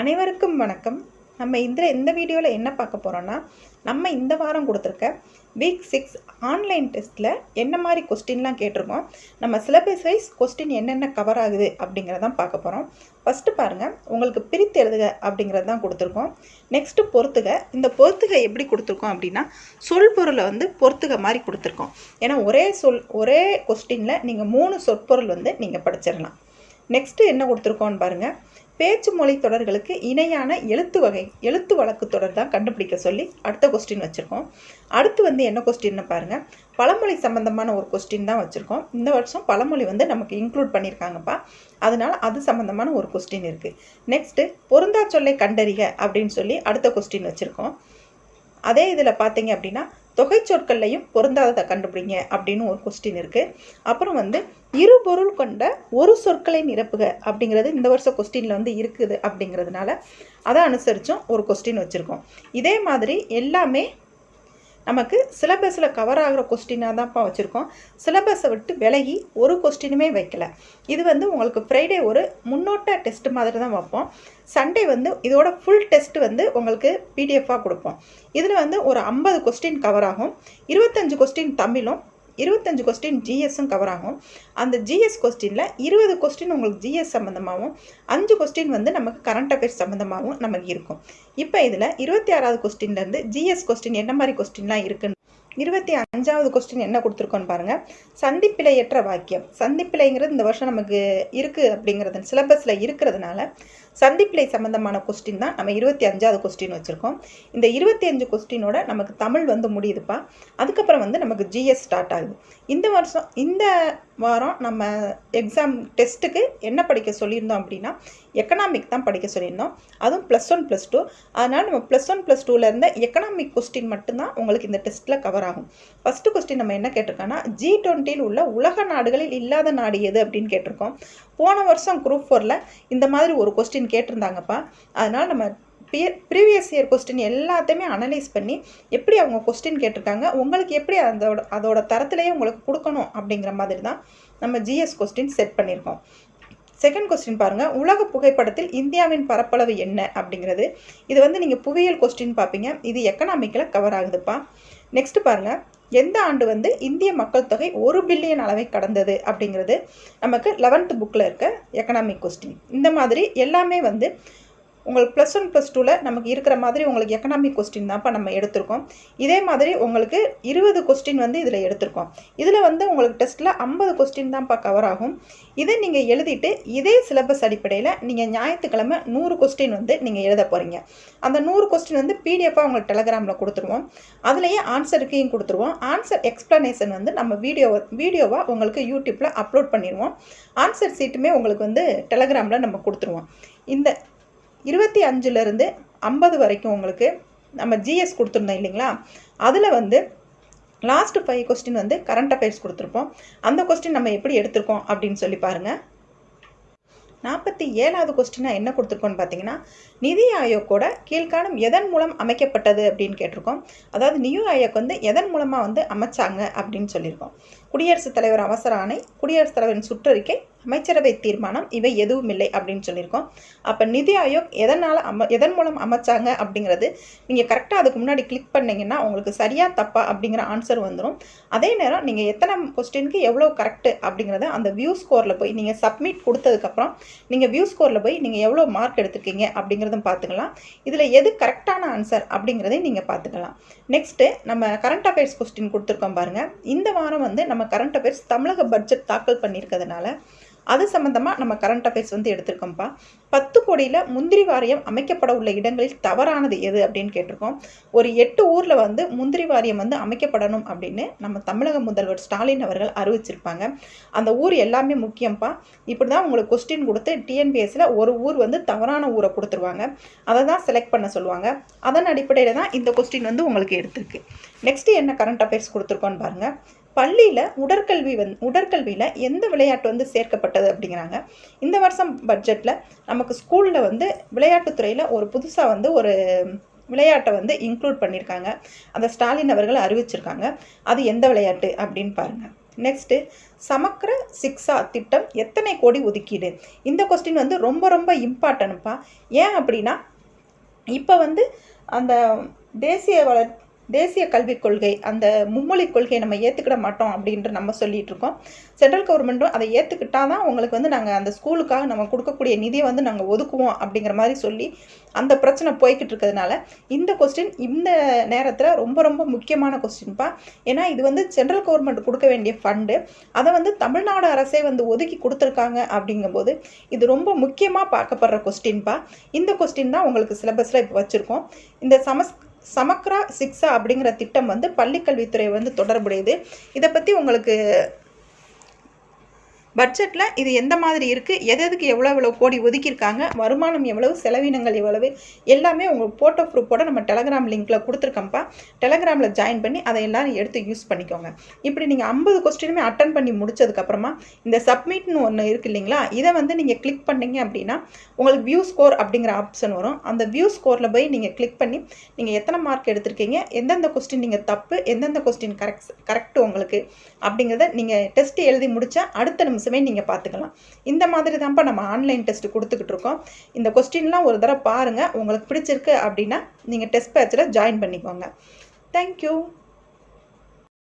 அனைவருக்கும் வணக்கம். நம்ம இந்த இந்த வீடியோவில் என்ன பார்க்க போகிறோன்னா நம்ம இந்த வாரம் கொடுத்துருக்க வீக் சிக்ஸ் ஆன்லைன் டெஸ்ட்டில் என்ன மாதிரி கொஸ்டின்லாம் கேட்டிருக்கோம். நம்ம சிலபஸ் வைஸ் கொஸ்டின் என்னென்ன கவர் ஆகுது அப்படிங்கிறதான் பார்க்க போகிறோம் ஃபஸ்ட்டு பாருங்கள் உங்களுக்கு பிரித்து எழுதுக அப்படிங்கிறது தான் கொடுத்துருக்கோம். நெக்ஸ்ட்டு பொறுத்துக இந்த பொறுத்துக எப்படி கொடுத்துருக்கோம் அப்படின்னா சொல் பொருளை வந்து பொறுத்துக மாதிரி கொடுத்துருக்கோம். ஏன்னா ஒரே சொல் ஒரே கொஸ்டினில் நீங்கள் மூணு சொற்பொருள் வந்து நீங்கள் படிச்சிடலாம் நெக்ஸ்ட்டு என்ன கொடுத்துருக்கோன்னு பாருங்கள் பேச்சு மொழி தொடர்களுக்கு இணையான எழுத்து வகை எழுத்து வழக்கு தொடர் தான் கண்டுபிடிக்க சொல்லி அடுத்த கொஸ்டின் வச்சுருக்கோம். அடுத்து வந்து என்ன கொஸ்டின்னு பாருங்கள் பழமொழி சம்மந்தமான ஒரு கொஸ்டின் தான் வச்சுருக்கோம். இந்த வருஷம் பழமொழி வந்து நமக்கு இன்க்ளூட் பண்ணியிருக்காங்கப்பா அதனால் அது சம்மந்தமான ஒரு கொஸ்டின் இருக்குது நெக்ஸ்ட்டு பொருந்தா சொல்லை கண்டறிக அப்படின்னு சொல்லி அடுத்த கொஸ்டின் வச்சுருக்கோம். அதே இதில் பார்த்தீங்க அப்படின்னா தொகை சொற்கள்லையும் பொருந்தாததை கண்டுபிடிங்க அப்படின்னு ஒரு கொஸ்டின் இருக்குது அப்புறம் வந்து இரு பொருள் கொண்ட ஒரு சொற்களை நிரப்புக அப்படிங்கிறது இந்த வருஷம் கொஸ்டினில் வந்து இருக்குது அப்படிங்கிறதுனால அதை அனுசரித்தும் ஒரு கொஸ்டின் வச்சுருக்கோம். இதே மாதிரி எல்லாமே நமக்கு சிலபஸில் கவர் ஆகிற கொஸ்டினாக தான்ப்பா வச்சுருக்கோம். சிலபஸை விட்டு விலகி ஒரு கொஸ்டினுமே வைக்கல. இது வந்து உங்களுக்கு ஃப்ரைடே ஒரு முன்னோட்ட டெஸ்ட் மாதிரி தான் வைப்போம். சண்டே வந்து இதோட ஃபுல் டெஸ்ட் வந்து உங்களுக்கு பிடிஎஃபாக கொடுப்போம். இதில் வந்து ஒரு ஐம்பது கொஸ்டின் கவர் ஆகும். இருபத்தஞ்சு கொஸ்டின் தமிழும் இருபத்தஞ்சு கொஸ்டின் ஜிஎஸ்ஸும் கவர் ஆகும். அந்த ஜிஎஸ் கொஸ்டினில் இருபது கொஸ்டின் உங்களுக்கு ஜிஎஸ் சம்மந்தமாகவும் அஞ்சு கொஸ்டின் வந்து நமக்கு கரண்ட் அஃபேர்ஸ் சம்மந்தமாகவும் நமக்கு இருக்கும். இப்போ இதில் இருபத்தி ஆறாவது கொஸ்டின்லேருந்து ஜிஎஸ் கொஸ்டின் என்ன மாதிரி கொஸ்டின்லாம் இருக்குன்னு இருபத்தி அஞ்சாவது கொஸ்டின் என்ன கொடுத்துருக்கோன்னு பாருங்கள் சந்திப்பிழையற்ற வாக்கியம். சந்திப்பிழைங்கிறது இந்த வருஷம் நமக்கு இருக்குது அப்படிங்கிறது சிலபஸில் இருக்கிறதுனால சந்திப்பிலை சம்மந்தமான கொஸ்டின் தான் நம்ம இருபத்தி அஞ்சாவது கொஸ்டின் வச்சுருக்கோம். இந்த இருபத்தி அஞ்சு கொஸ்டினோட நமக்கு தமிழ் வந்து முடியுதுப்பா. அதுக்கப்புறம் வந்து நமக்கு ஜிஎஸ் ஸ்டார்ட் ஆகுது. இந்த வருஷம் இந்த வாரம் நம்ம எக்ஸாம் டெஸ்ட்டுக்கு என்ன படிக்க சொல்லியிருந்தோம் அப்படின்னா எக்கனாமிக் தான் படிக்க சொல்லியிருந்தோம். அதுவும் ப்ளஸ் ஒன் ப்ளஸ் டூ அதனால் நம்ம ப்ளஸ் ஒன் ப்ளஸ் டூவில் இருந்த எக்கனாமிக் கொஸ்டின் மட்டும்தான் உங்களுக்கு இந்த டெஸ்ட்டில் கவர் ஆகும். ஃபஸ்ட்டு கொஸ்டின் நம்ம என்ன கேட்டிருக்கோன்னா ஜி டுவெண்ட்டியில் உள்ள உலக நாடுகளில் இல்லாத நாடு எது அப்படின்னு கேட்டிருக்கோம். போன வருஷம் குரூப் ஃபோரில் இந்த மாதிரி ஒரு கொஸ்டின் கேட்டிருந்தாங்கப்பா. அதனால் நம்ம ப்ரீவியஸ் இயர் கொஸ்டின் எல்லாத்தையுமே அனலைஸ் பண்ணி எப்படி அவங்க கொஸ்டின் கேட்டிருக்காங்க உங்களுக்கு எப்படி அதோட அதோட தரத்துலேயே உங்களுக்கு கொடுக்கணும் அப்படிங்கிற மாதிரி தான் நம்ம ஜிஎஸ் கொஸ்டின் செட் பண்ணியிருக்கோம். செகண்ட் கொஸ்டின் பாருங்கள் உலக புகைப்படத்தில் இந்தியாவின் பரப்பளவு என்ன அப்படிங்கிறது. இது வந்து நீங்கள் புவியியல் கொஸ்டின் பார்ப்பீங்க இது எக்கனாமிக்கில் கவர் ஆகுதுப்பா. நெக்ஸ்ட் பாருங்கள் எந்த ஆண்டு வந்து இந்திய மக்கள் தொகை ஒரு பில்லியன் அளவை கடந்தது அப்படிங்கிறது நமக்கு லெவன்த்து புக்கில் இருக்க எக்கனாமிக் கொஸ்டின் இந்த மாதிரி எல்லாமே வந்து உங்களுக்கு ப்ளஸ் ஒன் ப்ளஸ் டூவில் நமக்கு இருக்கிற மாதிரி உங்களுக்கு எக்கனாமிக் கொஸ்டின் தான்ப்பா நம்ம எடுத்திருக்கோம். இதே மாதிரி உங்களுக்கு இருபது கொஸ்டின் வந்து இதில் எடுத்திருக்கோம். இதில் வந்து உங்களுக்கு டெஸ்ட்டில் ஐம்பது கொஸ்டின் தான்ப்பா கவர் ஆகும். இதை நீங்கள் எழுதிட்டு இதே சிலபஸ் அடிப்படையில் நீங்கள் ஞாயிற்றுக்கிழமை நூறு கொஸ்டின் வந்து நீங்கள் எழுத போகிறீங்க அந்த நூறு கொஸ்டின் வந்து பிடிஎஃபாக உங்களுக்கு டெலகிராமில் கொடுத்துருவோம். அதுலேயே ஆன்சருக்கையும் கொடுத்துருவோம். ஆன்சர் எக்ஸ்ப்ளனேஷன் வந்து நம்ம வீடியோ வீடியோவாக உங்களுக்கு யூடியூப்பில் அப்லோட் பண்ணிடுவோம் ஆன்சர் சீட்டுமே உங்களுக்கு வந்து டெலகிராமில் நம்ம கொடுத்துருவோம். இந்த இருபத்தி அஞ்சுலேருந்து ஐம்பது வரைக்கும் உங்களுக்கு நம்ம ஜிஎஸ் கொடுத்துருந்தோம் இல்லைங்களா? அதில் வந்து லாஸ்ட் ஃபைவ் கொஸ்டின் வந்து கரண்ட் அஃபேர்ஸ் கொடுத்துருப்போம். அந்த கொஸ்டின் நம்ம எப்படி எடுத்திருக்கோம் அப்படின்னு சொல்லி பாருங்கள் நாற்பத்தி ஏழாவது கொஸ்டினாக என்ன கொடுத்துருக்கோன்னு பார்த்தீங்கன்னா நிதி ஆயோக்கோட கீழ்காணும் எதன் மூலம் அமைக்கப்பட்டது அப்படின்னு கேட்டிருக்கோம். அதாவது நியூ ஆயோக் வந்து எதன் மூலமாக வந்து அமைச்சாங்க அப்படின்னு சொல்லியிருக்கோம். குடியரசுத் தலைவர் அவசர ஆணை குடியரசுத் தலைவரின் சுற்றறிக்கை அமைச்சரவை தீர்மானம் இவை எதுவும் இல்லை அப்படின்னு சொல்லியிருக்கோம். அப்போ நிதி ஆயோக் எதனால் அம எதன் மூலம் அமைச்சாங்க அப்படிங்கிறது நீங்கள் கரெக்டாக அதுக்கு முன்னாடி கிளிக் பண்ணிங்கன்னா உங்களுக்கு சரியாக தப்பா அப்படிங்கிற ஆன்சர் வந்துடும் அதே நேரம் நீங்கள் எத்தனை கொஸ்டினுக்கு எவ்வளோ கரெக்டு அப்படிங்கிறத அந்த வியூ ஸ்கோரில் போய் நீங்கள் சப்மிட் கொடுத்ததுக்கப்புறம் நீங்கள் வியூ ஸ்கோரில் போய் நீங்கள் எவ்வளோ மார்க் எடுத்துருக்கீங்க அப்படிங்கிறதும் பார்த்துக்கலாம். இதில் எது கரெக்டான ஆன்சர் அப்படிங்கிறதையும் நீங்கள் பார்த்துக்கலாம். நெக்ஸ்ட்டு நம்ம கரண்ட் அஃபேர்ஸ் கொஸ்டின் கொடுத்துருக்கோம் பாருங்கள் இந்த வாரம் வந்து நம்ம கரண்ட் அஃபேர்ஸ் தமிழக பட்ஜெட் தாக்கல் பண்ணியிருக்கிறதுனால அது சம்மந்தமாக நம்ம கரண்ட் அஃபேர்ஸ் வந்து எடுத்திருக்கோம்ப்பா. பத்து கோடியில் முந்திரி வாரியம் அமைக்கப்பட உள்ள இடங்களில் தவறானது எது அப்படின்னு கேட்டிருக்கோம். ஒரு எட்டு ஊரில் வந்து முந்திரி வாரியம் வந்து அமைக்கப்படணும் அப்படின்னு நம்ம தமிழக முதல்வர் ஸ்டாலின் அவர்கள் அறிவிச்சிருப்பாங்க. அந்த ஊர் எல்லாமே முக்கியம்ப்பா. இப்படி தான் உங்களுக்கு கொஸ்டின் கொடுத்து டிஎன்பிஎஸ்சில் ஒரு ஊர் வந்து தவறான ஊரை கொடுத்துருவாங்க. அதை தான் செலக்ட் பண்ண சொல்லுவாங்க. அதன் அடிப்படையில் தான் இந்த கொஸ்டின் வந்து உங்களுக்கு எடுத்திருக்கு. நெக்ஸ்ட்டு என்ன கரண்ட் அஃபேர்ஸ் கொடுத்துருக்கோன்னு பாருங்கள் பள்ளியில் உடற்கல்வி வந் உடற்கல்வியில் எந்த விளையாட்டு வந்து சேர்க்கப்பட்டது அப்படிங்கிறாங்க. இந்த வருஷம் பட்ஜெட்டில் நமக்கு ஸ்கூலில் வந்து விளையாட்டுத்துறையில் ஒரு புதுசாக வந்து ஒரு விளையாட்டை வந்து இன்க்ளூட் பண்ணியிருக்காங்க. அந்த ஸ்டாலின் அவர்கள் அறிவிச்சிருக்காங்க. அது எந்த விளையாட்டு அப்படின்னு பாருங்கள் நெக்ஸ்ட்டு சமக்கர சிக்ஸா திட்டம் எத்தனை கோடி ஒதுக்கீடு? இந்த கொஸ்டின் வந்து ரொம்ப ரொம்ப இம்பார்ட்டன்ட்ப்பா ஏன் அப்படின்னா இப்போ வந்து அந்த தேசிய வளர் தேசிய கல்விக் கொள்கை அந்த மும்மொழி கொள்கையை நம்ம ஏற்றுக்கிட மாட்டோம் அப்படின்ட்டு நம்ம சொல்லிட்டு இருக்கோம் சென்ட்ரல் கவர்மெண்ட்டும் அதை ஏற்றுக்கிட்டால் தான் உங்களுக்கு வந்து நாங்கள் அந்த ஸ்கூலுக்காக நம்ம கொடுக்கக்கூடிய நிதியை வந்து நாங்கள் ஒதுக்குவோம் அப்படிங்கிற மாதிரி சொல்லி அந்த பிரச்சனை போய்கிட்டு இருக்கிறதுனால இந்த கொஸ்டின் இந்த நேரத்தில் ரொம்ப ரொம்ப முக்கியமான கொஸ்டின்ப்பா ஏன்னா இது வந்து சென்ட்ரல் கவர்மெண்ட் கொடுக்க வேண்டிய ஃபண்டு அதை வந்து தமிழ்நாடு அரசே வந்து ஒதுக்கி கொடுத்துருக்காங்க அப்படிங்கும்போது இது ரொம்ப முக்கியமாக பார்க்கப்படுற கொஸ்டின்ப்பா இந்த கொஸ்டின் தான் உங்களுக்கு சிலபஸில் இப்போ வச்சுருக்கோம். இந்த சமஸ் சமக்ரா சிக்ஸா அப்படிங்கிற திட்டம் வந்து பள்ளிக்கல்வித்துறை வந்து தொடர்புடையது. இதை பற்றி உங்களுக்கு பட்ஜெட்டில் இது எந்த மாதிரி இருக்குது எது எதுக்கு எவ்வளோ எவ்வளோ கோடி ஒதுக்கியிருக்காங்க? வருமானம் எவ்வளவு? செலவினங்கள் எவ்வளவு? எல்லாமே உங்கள் ஃபோட்டோ ப்ரூஃபோட நம்ம டெலகிராம் லிங்க்கில் கொடுத்துருக்கோம்ப்பா. டெலகிராமில் ஜாயின் பண்ணி அதை எல்லாரும் எடுத்து யூஸ் பண்ணிக்கோங்க. இப்படி நீங்கள் ஐம்பது கொஸ்டினுமே அட்டன் பண்ணி முடிச்சதுக்கப்புறமா இந்த சப்மிட்னு ஒன்று இருக்குது இல்லைங்களா? இதை வந்து நீங்கள் கிளிக் பண்ணீங்க அப்படின்னா உங்களுக்கு வியூ ஸ்கோர் அப்படிங்கிற ஆப்ஷன் வரும். அந்த வியூ ஸ்கோரில் போய் நீங்கள் கிளிக் பண்ணி நீங்கள் எத்தனை மார்க் எடுத்திருக்கீங்க? எந்தெந்த கொஸ்டின் நீங்கள் தப்பு? எந்தெந்த கொஸ்டின் கரெக்ட் கரெக்ட் உங்களுக்கு? அப்படிங்கிறத நீங்கள் டெஸ்ட் எழுதி முடித்தா அடுத்த நிமிஷம் நீங்கள் பார்த்துக்கலாம். இந்த மாதிரி தான்ப்பா நம்ம ஆன்லைன் டெஸ்ட் கொடுத்துக்கிட்டு இருக்கோம். இந்த கொஸ்டின்லாம் ஒரு தடவை பாருங்கள் உங்களுக்கு பிடிச்சிருக்கு அப்படின்னா நீங்கள் டெஸ்ட் பேட்சில் ஜாயின் பண்ணிக்கோங்க. தேங்க்யூ